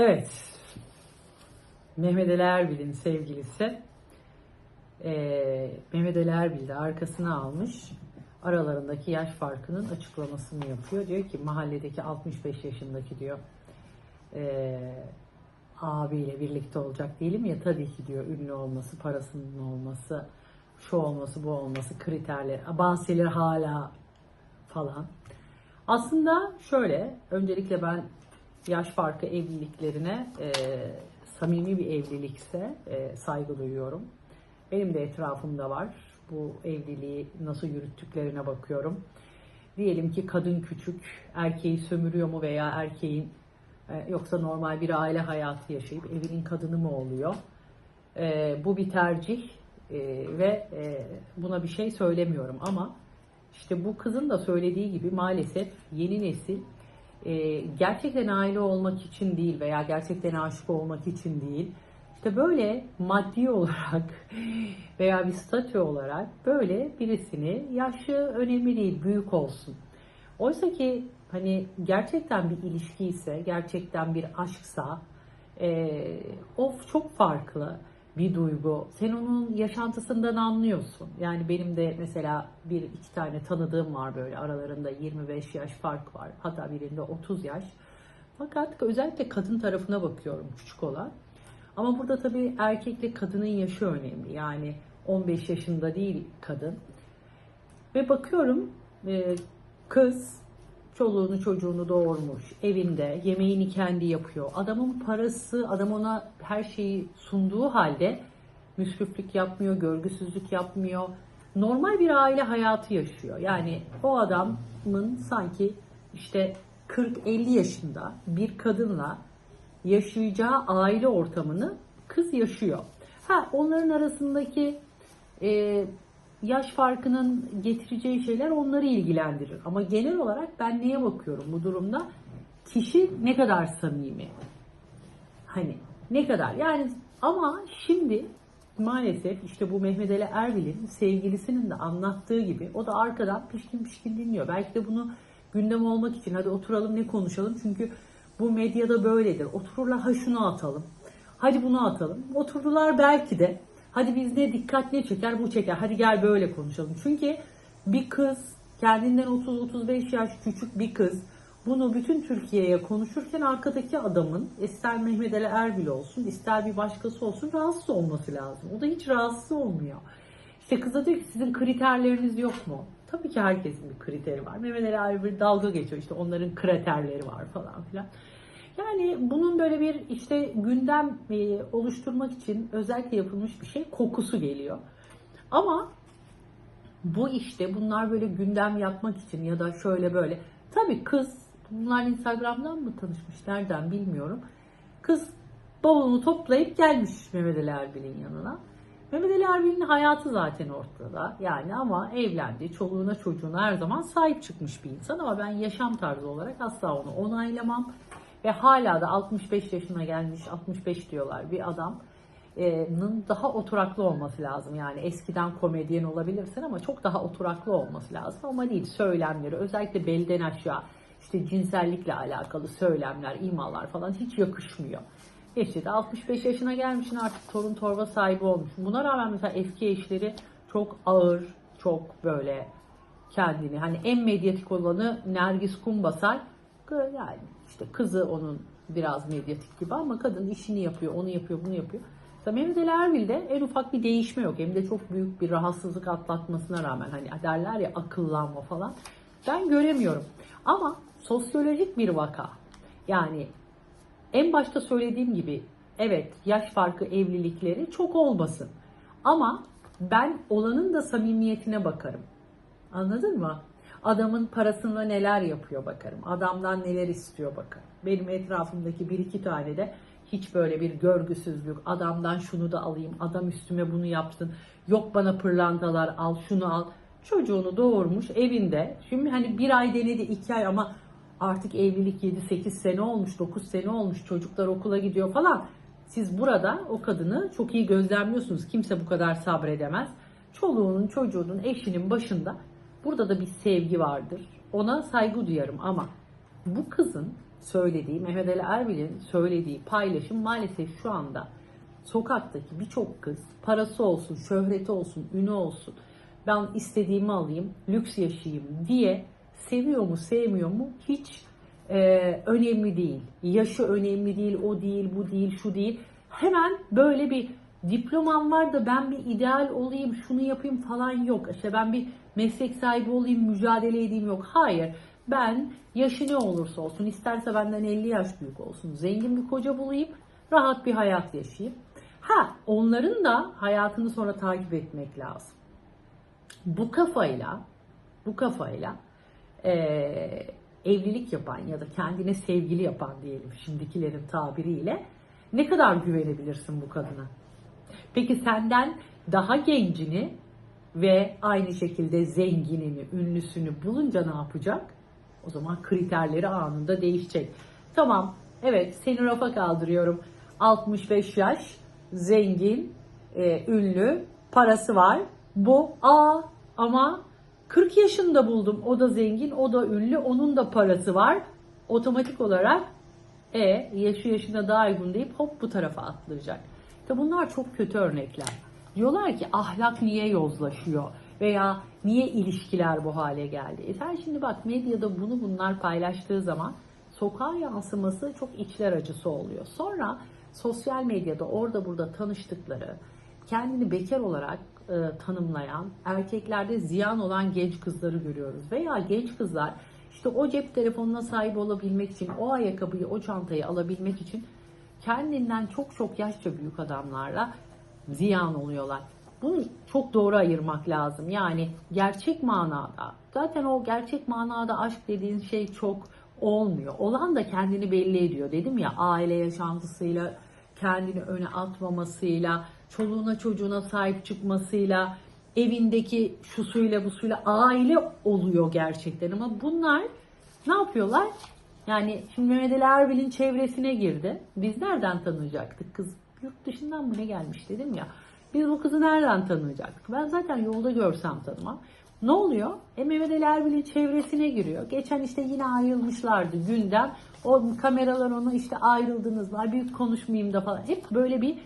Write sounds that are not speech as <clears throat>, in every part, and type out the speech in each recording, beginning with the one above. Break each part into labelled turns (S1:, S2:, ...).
S1: Evet. Mehmet Ali Erbil'in sevgilisi eee Mehmet Ali Erbil de arkasına almış. Aralarındaki yaş farkının açıklamasını yapıyor. Diyor ki mahalledeki 65 yaşındaki diyor eee abiyle birlikte olacak değilim ya tabii ki diyor ünlü olması, parasının olması, şu olması, bu olması kriterler. Bazı şeyler hala falan. Aslında şöyle, öncelikle ben yaş farkı evliliklerine e, samimi bir evlilikse e, saygı duyuyorum. Benim de etrafımda var. Bu evliliği nasıl yürüttüklerine bakıyorum. Diyelim ki kadın küçük, erkeği sömürüyor mu veya erkeğin e, yoksa normal bir aile hayatı yaşayıp evinin kadını mı oluyor? E, bu bir tercih e, ve e, buna bir şey söylemiyorum ama işte bu kızın da söylediği gibi maalesef yeni nesil e, gerçekten aile olmak için değil veya gerçekten aşık olmak için değil. İşte böyle maddi olarak <laughs> veya bir statü olarak böyle birisini yaşı önemli değil büyük olsun. Oysa ki hani gerçekten bir ilişki ise, gerçekten bir aşksa e, o çok farklı bir duygu. Sen onun yaşantısından anlıyorsun. Yani benim de mesela bir iki tane tanıdığım var böyle aralarında 25 yaş fark var. Hatta birinde 30 yaş. Fakat özellikle kadın tarafına bakıyorum küçük olan. Ama burada tabii erkekle kadının yaşı önemli. Yani 15 yaşında değil kadın. Ve bakıyorum e, kız çoluğunu çocuğunu doğurmuş, evinde yemeğini kendi yapıyor. Adamın parası, adam ona her şeyi sunduğu halde müsriflik yapmıyor, görgüsüzlük yapmıyor. Normal bir aile hayatı yaşıyor. Yani o adamın sanki işte 40-50 yaşında bir kadınla yaşayacağı aile ortamını kız yaşıyor. Ha onların arasındaki e, yaş farkının getireceği şeyler onları ilgilendirir. Ama genel olarak ben neye bakıyorum bu durumda? Kişi ne kadar samimi? Hani ne kadar? Yani ama şimdi maalesef işte bu Mehmet Ali Erbil'in sevgilisinin de anlattığı gibi o da arkadan pişkin pişkin dinliyor. Belki de bunu gündem olmak için hadi oturalım ne konuşalım çünkü bu medyada böyledir. Otururlar ha şunu atalım. Hadi bunu atalım. Oturdular belki de Hadi biz ne dikkat ne çeker bu çeker. Hadi gel böyle konuşalım. Çünkü bir kız kendinden 30-35 yaş küçük bir kız bunu bütün Türkiye'ye konuşurken arkadaki adamın ister Mehmet Ali Erbil olsun ister bir başkası olsun rahatsız olması lazım. O da hiç rahatsız olmuyor. İşte kıza diyor ki sizin kriterleriniz yok mu? Tabii ki herkesin bir kriteri var. Mehmet Ali Erbil dalga geçiyor işte onların kraterleri var falan filan. Yani bunun böyle bir işte gündem e, oluşturmak için özellikle yapılmış bir şey kokusu geliyor. Ama bu işte bunlar böyle gündem yapmak için ya da şöyle böyle. Tabii kız bunlar Instagram'dan mı tanışmış nereden bilmiyorum. Kız bavulunu toplayıp gelmiş Mehmet Ali Erbil'in yanına. Mehmet Ali Erbil'in hayatı zaten ortada. Yani ama evlendi, çoluğuna çocuğuna her zaman sahip çıkmış bir insan. Ama ben yaşam tarzı olarak asla onu onaylamam. Ve hala da 65 yaşına gelmiş, 65 diyorlar bir adamın daha oturaklı olması lazım. Yani eskiden komedyen olabilirsin ama çok daha oturaklı olması lazım. Ama değil söylemleri özellikle belden aşağı işte cinsellikle alakalı söylemler, imalar falan hiç yakışmıyor. Eşi de 65 yaşına gelmişsin artık torun torba sahibi olmuş. Buna rağmen mesela eski eşleri çok ağır, çok böyle kendini hani en medyatik olanı Nergis Kumbasar yani işte kızı onun biraz medyatik gibi ama kadın işini yapıyor, onu yapıyor, bunu yapıyor. Ali Erbil'de en ufak bir değişme yok. Hem de çok büyük bir rahatsızlık atlatmasına rağmen hani derler ya akıllanma falan. Ben göremiyorum. Ama sosyolojik bir vaka. Yani en başta söylediğim gibi evet yaş farkı evlilikleri çok olmasın. Ama ben olanın da samimiyetine bakarım. Anladın mı? Adamın parasında neler yapıyor bakarım. Adamdan neler istiyor bakarım. Benim etrafımdaki bir iki tane de hiç böyle bir görgüsüzlük, adamdan şunu da alayım, adam üstüme bunu yapsın, yok bana pırlantalar al, şunu al. Çocuğunu doğurmuş evinde. Şimdi hani bir ay denedi, iki ay ama artık evlilik 7-8 sene olmuş, 9 sene olmuş, çocuklar okula gidiyor falan. Siz burada o kadını çok iyi gözlemliyorsunuz. Kimse bu kadar sabredemez. Çoluğunun, çocuğunun, eşinin başında Burada da bir sevgi vardır. Ona saygı duyarım ama bu kızın söylediği, Mehmet Ali Erbil'in söylediği paylaşım maalesef şu anda sokaktaki birçok kız parası olsun, şöhreti olsun, ünü olsun, ben istediğimi alayım, lüks yaşayayım diye seviyor mu, sevmiyor mu hiç e, önemli değil. Yaşı önemli değil, o değil, bu değil, şu değil. Hemen böyle bir diplomam var da ben bir ideal olayım, şunu yapayım falan yok. İşte ben bir meslek sahibi olayım, mücadele edeyim yok. Hayır. Ben yaşı ne olursa olsun, isterse benden 50 yaş büyük olsun, zengin bir koca bulayım, rahat bir hayat yaşayayım. Ha, onların da hayatını sonra takip etmek lazım. Bu kafayla, bu kafayla eee, evlilik yapan ya da kendine sevgili yapan diyelim şimdikilerin tabiriyle ne kadar güvenebilirsin bu kadına? Peki senden daha gencini ve aynı şekilde zenginini, ünlüsünü bulunca ne yapacak? O zaman kriterleri anında değişecek. Tamam, evet seni rafa kaldırıyorum. 65 yaş, zengin, e, ünlü, parası var. Bu A ama 40 yaşında buldum. O da zengin, o da ünlü, onun da parası var. Otomatik olarak e yaşı yaşına daha uygun deyip hop bu tarafa atlayacak. İşte bunlar çok kötü örnekler. Diyorlar ki ahlak niye yozlaşıyor veya niye ilişkiler bu hale geldi? E sen şimdi bak medyada bunu bunlar paylaştığı zaman sokağa yansıması çok içler acısı oluyor. Sonra sosyal medyada orada burada tanıştıkları, kendini bekar olarak e, tanımlayan, erkeklerde ziyan olan genç kızları görüyoruz. Veya genç kızlar işte o cep telefonuna sahip olabilmek için, o ayakkabıyı, o çantayı alabilmek için kendinden çok çok yaşça büyük adamlarla ziyan oluyorlar. Bunu çok doğru ayırmak lazım. Yani gerçek manada, zaten o gerçek manada aşk dediğin şey çok olmuyor. Olan da kendini belli ediyor. Dedim ya aile yaşantısıyla, kendini öne atmamasıyla, çoluğuna çocuğuna sahip çıkmasıyla, evindeki şusuyla busuyla aile oluyor gerçekten. Ama bunlar ne yapıyorlar? Yani şimdi Mehmet Erbil'in çevresine girdi. Biz nereden tanıyacaktık? Kız yurt dışından mı ne gelmiş dedim ya. Biz bu kızı nereden tanıyacaktık? Ben zaten yolda görsem tanımam. Ne oluyor? E Mehmet Ali çevresine giriyor. Geçen işte yine ayrılmışlardı gündem. O kameralar onu işte ayrıldınız mı? Bir konuşmayayım da falan. Hep böyle bir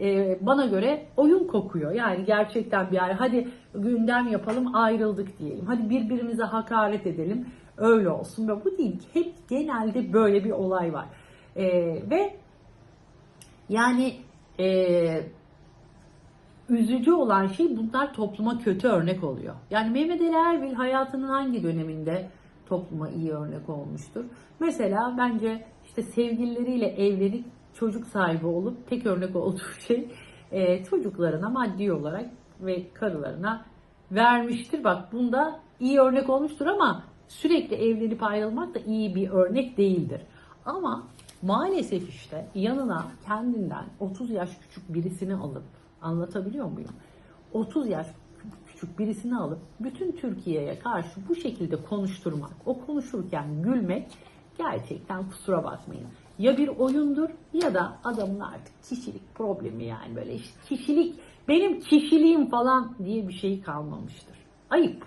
S1: e, bana göre oyun kokuyor. Yani gerçekten bir yer. Hadi gündem yapalım ayrıldık diyelim. Hadi birbirimize hakaret edelim. Öyle olsun. Ve bu değil. Hep genelde böyle bir olay var. E, ve yani e, üzücü olan şey bunlar topluma kötü örnek oluyor. Yani Mehmet Ali Erbil hayatının hangi döneminde topluma iyi örnek olmuştur? Mesela bence işte sevgilileriyle evlenip çocuk sahibi olup tek örnek olduğu <laughs> şey e, çocuklarına maddi olarak ve karılarına vermiştir. Bak bunda iyi örnek olmuştur ama sürekli evlenip ayrılmak da iyi bir örnek değildir. Ama maalesef işte yanına kendinden 30 yaş küçük birisini alıp anlatabiliyor muyum? 30 yaş küçük birisini alıp bütün Türkiye'ye karşı bu şekilde konuşturmak, o konuşurken gülmek gerçekten kusura bakmayın. Ya bir oyundur ya da adamın artık kişilik problemi yani böyle işte kişilik benim kişiliğim falan diye bir şey kalmamıştır. Ayıp.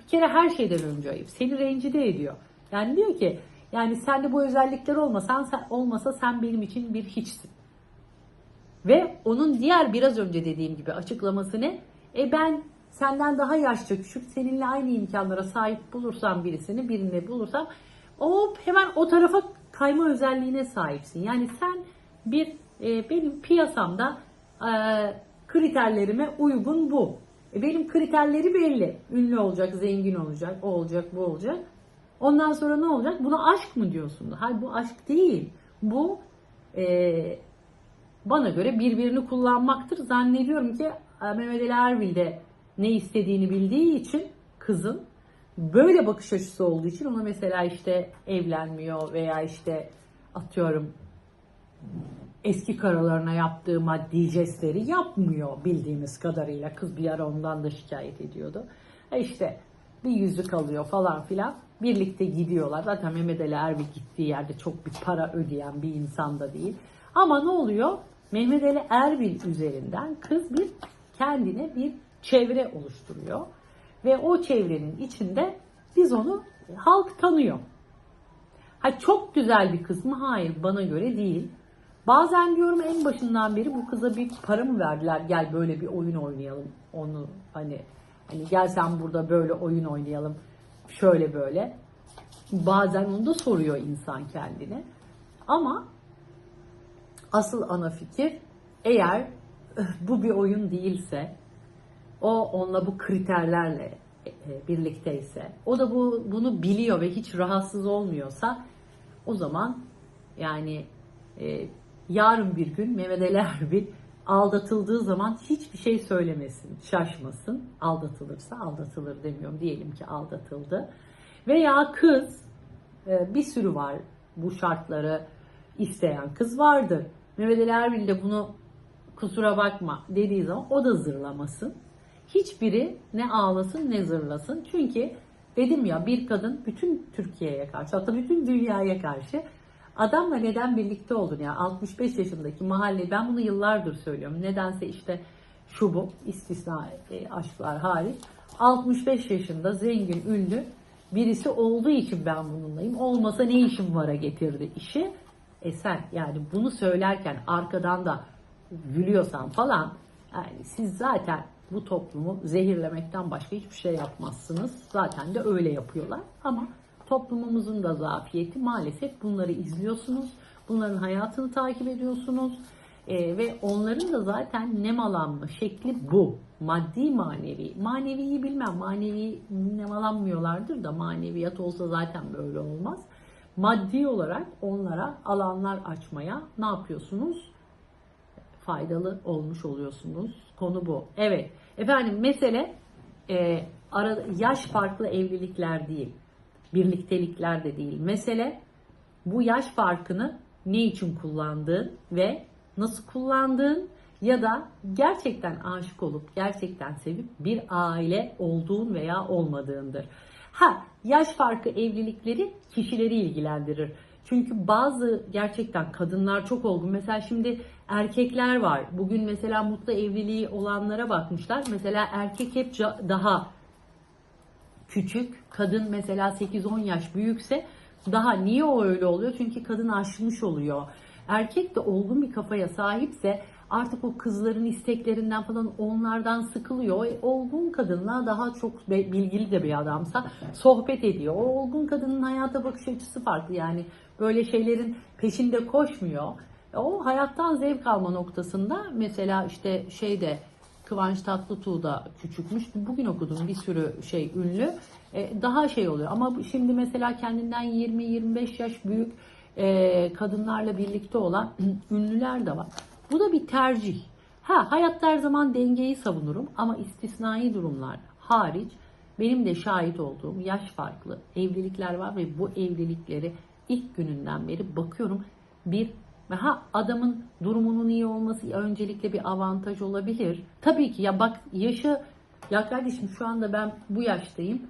S1: Bir kere her şeyden önce ayıp. Seni rencide ediyor. Yani diyor ki yani sende bu özellikler olmasan olmasa sen benim için bir hiçsin. Ve onun diğer biraz önce dediğim gibi açıklaması ne? E ben senden daha yaşça küçük, seninle aynı imkanlara sahip bulursam birisini, birini bulursam hop hemen o tarafa kayma özelliğine sahipsin. Yani sen bir e, benim piyasamda e, kriterlerime uygun bu. E, benim kriterleri belli. Ünlü olacak, zengin olacak, o olacak, bu olacak. Ondan sonra ne olacak? Buna aşk mı diyorsun? Hayır bu aşk değil. Bu e, bana göre birbirini kullanmaktır. Zannediyorum ki e, Mehmet Ali Erbil de ne istediğini bildiği için kızın böyle bakış açısı olduğu için ona mesela işte evlenmiyor veya işte atıyorum eski karılarına yaptığı maddi jestleri yapmıyor bildiğimiz kadarıyla. Kız bir ara ondan da şikayet ediyordu. E işte bir yüzük alıyor falan filan. Birlikte gidiyorlar. Zaten Mehmet Ali Erbil gittiği yerde çok bir para ödeyen bir insan da değil. Ama ne oluyor? Mehmet Ali Erbil üzerinden kız bir kendine bir çevre oluşturuyor. Ve o çevrenin içinde biz onu halk tanıyor. Ha çok güzel bir kız mı? Hayır bana göre değil. Bazen diyorum en başından beri bu kıza bir para mı verdiler? Gel böyle bir oyun oynayalım. Onu hani hani gel sen burada böyle oyun oynayalım. Şöyle böyle. Bazen onu da soruyor insan kendine. Ama asıl ana fikir eğer bu bir oyun değilse o onunla bu kriterlerle e, birlikteyse o da bu bunu biliyor ve hiç rahatsız olmuyorsa o zaman yani e, yarın bir gün Mehmet Ali Erbil aldatıldığı zaman hiçbir şey söylemesin, şaşmasın. Aldatılırsa aldatılır demiyorum. Diyelim ki aldatıldı. Veya kız e, bir sürü var bu şartları isteyen kız vardır. Mehmet Ali Erbil de bunu kusura bakma dediği zaman o da zırlamasın. Hiçbiri ne ağlasın ne zırlasın. Çünkü dedim ya bir kadın bütün Türkiye'ye karşı hatta bütün dünyaya karşı adamla neden birlikte oldun ya 65 yaşındaki mahalle ben bunu yıllardır söylüyorum. Nedense işte şu bu istisna e, aşklar hariç 65 yaşında zengin ünlü birisi olduğu için ben bununlayım. Olmasa ne işim vara getirdi işi. E sen yani bunu söylerken arkadan da gülüyorsan falan yani siz zaten bu toplumu zehirlemekten başka hiçbir şey yapmazsınız. Zaten de öyle yapıyorlar. Ama toplumumuzun da zafiyeti maalesef bunları izliyorsunuz. Bunların hayatını takip ediyorsunuz. Ee, ve onların da zaten nemalanma şekli bu. Maddi manevi. Maneviyi bilmem. Manevi nemalanmıyorlardır da maneviyat olsa zaten böyle olmaz. Maddi olarak onlara alanlar açmaya ne yapıyorsunuz? faydalı olmuş oluyorsunuz. Konu bu. Evet. Efendim mesele e, ara, yaş farklı evlilikler değil. Birliktelikler de değil. Mesele bu yaş farkını ne için kullandığın ve nasıl kullandığın ya da gerçekten aşık olup gerçekten sevip bir aile olduğun veya olmadığındır. Ha yaş farkı evlilikleri kişileri ilgilendirir. Çünkü bazı gerçekten kadınlar çok olgun. Mesela şimdi erkekler var. Bugün mesela mutlu evliliği olanlara bakmışlar. Mesela erkek hep daha küçük. Kadın mesela 8-10 yaş büyükse daha niye o öyle oluyor? Çünkü kadın aşmış oluyor. Erkek de olgun bir kafaya sahipse artık o kızların isteklerinden falan onlardan sıkılıyor. E, olgun kadınla daha çok bilgili de bir adamsa sohbet ediyor. O olgun kadının hayata bakış açısı farklı yani böyle şeylerin peşinde koşmuyor. E, O hayattan zevk alma noktasında mesela işte şeyde Kıvanç Tatlıtuğ da küçükmüş. Bugün okudum bir sürü şey ünlü. E, daha şey oluyor. Ama şimdi mesela kendinden 20-25 yaş büyük e, kadınlarla birlikte olan <clears throat> ünlüler de var. Bu da bir tercih. Ha hayatta her zaman dengeyi savunurum ama istisnai durumlar hariç benim de şahit olduğum yaş farklı evlilikler var ve bu evlilikleri ilk gününden beri bakıyorum bir ha adamın durumunun iyi olması öncelikle bir avantaj olabilir. Tabii ki ya bak yaşı ya kardeşim şu anda ben bu yaştayım.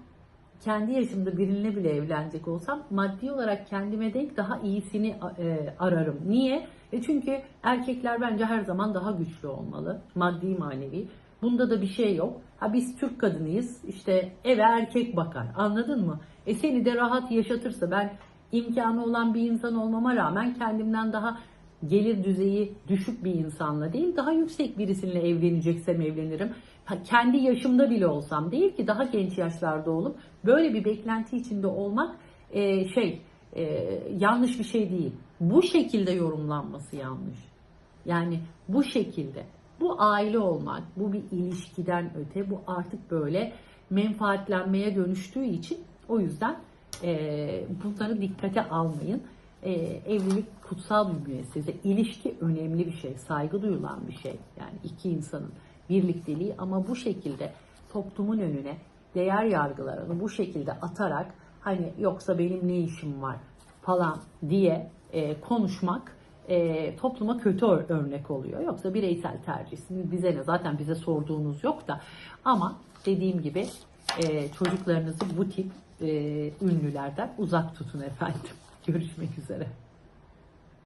S1: Kendi yaşımda biriyle bile evlenecek olsam maddi olarak kendime denk daha iyisini e, ararım. Niye? E çünkü erkekler bence her zaman daha güçlü olmalı. Maddi manevi. Bunda da bir şey yok. Ha biz Türk kadınıyız. İşte eve erkek bakar. Anladın mı? E seni de rahat yaşatırsa ben imkanı olan bir insan olmama rağmen kendimden daha gelir düzeyi düşük bir insanla değil daha yüksek birisiyle evleneceksem evlenirim. Kendi yaşımda bile olsam değil ki daha genç yaşlarda olup böyle bir beklenti içinde olmak e, şey e, yanlış bir şey değil. Bu şekilde yorumlanması yanlış. Yani bu şekilde. Bu aile olmak, bu bir ilişkiden öte, bu artık böyle menfaatlenmeye dönüştüğü için o yüzden e, bunları dikkate almayın. E, evlilik kutsal bir müessese, ilişki önemli bir şey, saygı duyulan bir şey. Yani iki insanın birlikteliği ama bu şekilde toplumun önüne değer yargılarını bu şekilde atarak hani yoksa benim ne işim var falan diye e, konuşmak e, topluma kötü ör- örnek oluyor. Yoksa bireysel tercihsiniz bize ne zaten bize sorduğunuz yok da ama dediğim gibi e, çocuklarınızı bu tip e, ünlülerden uzak tutun efendim. <laughs> Görüşmek üzere.